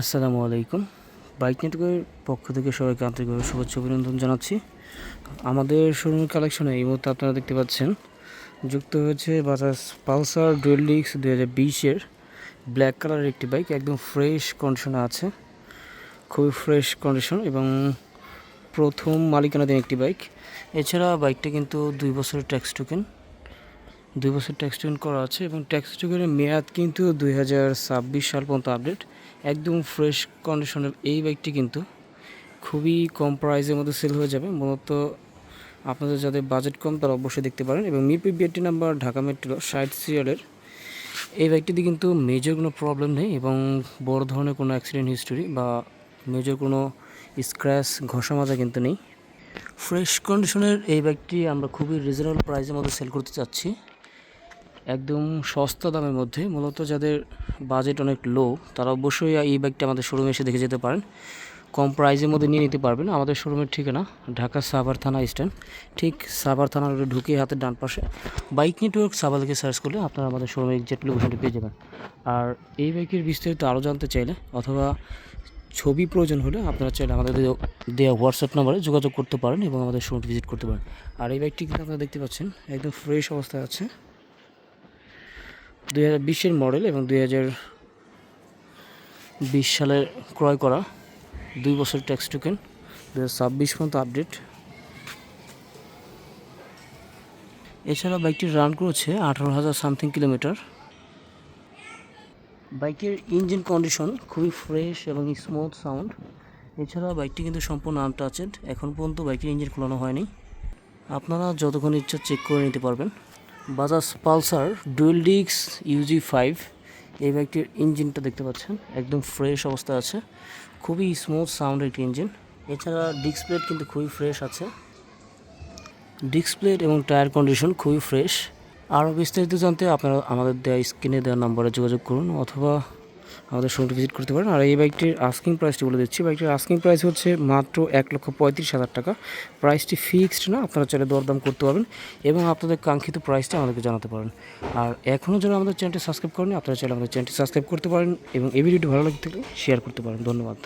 আসসালামু আলাইকুম। বাইক নেটওয়ার্কের পক্ষ থেকে সবাইকে আন্তরিকভাবে শুভেচ্ছা অভিনন্দন জানাচ্ছি। আমাদের শোরুমের কালেকশনে এই মুহূর্তে আপনারা দেখতে পাচ্ছেন, যুক্ত হয়েছে বাজাজ পালসার ডুয়েল ডিক্স দুই হাজার বিশের ব্ল্যাক কালারের একটি বাইক, একদম ফ্রেশ কন্ডিশনে আছে। খুবই ফ্রেশ কন্ডিশন এবং প্রথম মালিকানাধীন একটি বাইক। এছাড়া বাইকটা কিন্তু দুই বছরের ট্যাক্স টোকেন, দুই বছর ট্যাক্স টোকেন করা আছে এবং ট্যাক্স টোকেনের মেয়াদ কিন্তু দুই হাজার ছাব্বিশ সাল পর্যন্ত আপডেট। একদম ফ্রেশ কন্ডিশনের এই বাইকটি কিন্তু খুবই কম প্রাইসের মধ্যে সেল হয়ে যাবে। মূলত আপনাদের যাদের বাজেট কম, তারা অবশ্যই দেখতে পারেন। এবং মিপি বিআরটি নাম্বার ঢাকা মেট্রো ষাট সিরিয়ালের এই বাইকটিতে কিন্তু মেজর কোনো প্রবলেম নেই এবং বড় ধরনের কোনো অ্যাক্সিডেন্ট হিস্টোরি বা মেজর কোনো স্ক্র্যাচ ঘষা মাজা কিন্তু নেই। ফ্রেশ কন্ডিশনের এই বাইকটি আমরা খুবই রিজনেবল প্রাইসের মধ্যে সেল করতে চাচ্ছি। একদম সস্তা দামের মধ্যে, মূলত যাদের বাজেট অনেক লো তারা অবশ্যই এই বাইকটা আমাদের শোরুমে এসে দেখে যেতে পারেন। কম প্রাইজের মধ্যে নিয়ে নিতে পারবেন, আমাদের শোরুমের ঠিকানা ঢাকা সাভার থানা স্ট্যান্ড ঠিক সাভার থানার ঢুকে হাতের ডান পাশে বাইক নেটওয়ার্ক সাভার থেকে সার্চ করলে আপনারা আমাদের শোরুমে এক্সাক্ট লোকেশনটি পেয়ে যাবেন। আর এই বাইকের বিস্তারিত আরও জানতে চাইলে অথবা ছবি প্রয়োজন হলে আপনারা চাইলে আমাদের দেওয়া- হোয়াটসঅ্যাপ নাম্বারে যোগাযোগ করতে পারেন এবং আমাদের শোরুমটি ভিজিট করতে পারেন। আর এই বাইকটি কিন্তু আপনারা দেখতে পাচ্ছেন, একদম ফ্রেশ অবস্থায় আছে। দুই হাজার বিশের মডেল এবং দুই হাজার বিশ সালের ক্রয় করা দুই বছর ট্যাক্স টোকেন। দু হাজার ছাব্বিশ পর্যন্ত আপডেট। এছাড়া বাইকটি রান করেছে আঠারো হাজার সামথিং কিলোমিটার। বাইকের ইঞ্জিন কন্ডিশন খুবই ফ্রেশ এবং স্মুথ সাউন্ড। এছাড়া বাইকটি কিন্তু সম্পূর্ণ আনটাচেড। এখন পর্যন্ত বাইকের ইঞ্জিন খোলানো হয়নি। আপনারা যতক্ষণ ইচ্ছা চেক করে নিতে পারবেন। বাজাজ পালসার ডুয়েল ডিক্স ইউজি ফাইভ এই বাইকটির ইঞ্জিনটা দেখতে পাচ্ছেন, একদম ফ্রেশ অবস্থা আছে, খুবই স্মুথ সাউন্ড একটি ইঞ্জিন এছাড়া ডিস্ক প্লেট কিন্তু খুবই ফ্রেশ আছে। ডিস্ক প্লেট এবং টায়ার কন্ডিশন খুবই ফ্রেশ আরও বিস্তারিত জানতে আপনারা আমাদের দেওয়া স্ক্রিনে দেওয়া নম্বরে যোগাযোগ করুন অথবা আমাদের শোরুমটি ভিজিট করতে পারেন। আর এই বাইকটির আস্কিং প্রাইসটি বলে দিচ্ছি। বাইকটির আস্কিং প্রাইস হচ্ছে মাত্র এক লক্ষ পঁয়ত্রিশ হাজার টাকা। প্রাইসটি ফিক্সড না, আপনারা চাইলে দরদাম করতে পারবেন এবং আপনাদের কাঙ্ক্ষিত প্রাইসটা আমাদেরকে জানাতে পারেন। আর এখনও যারা আমাদের চ্যানেলটি সাবস্ক্রাইব করেন আপনারা চাইলে আমাদের চ্যানেলটি সাবস্ক্রাইব করতে পারেন এবং এই ভিডিওটি ভালো লাগতে থাকলে শেয়ার করতে পারেন। ধন্যবাদ।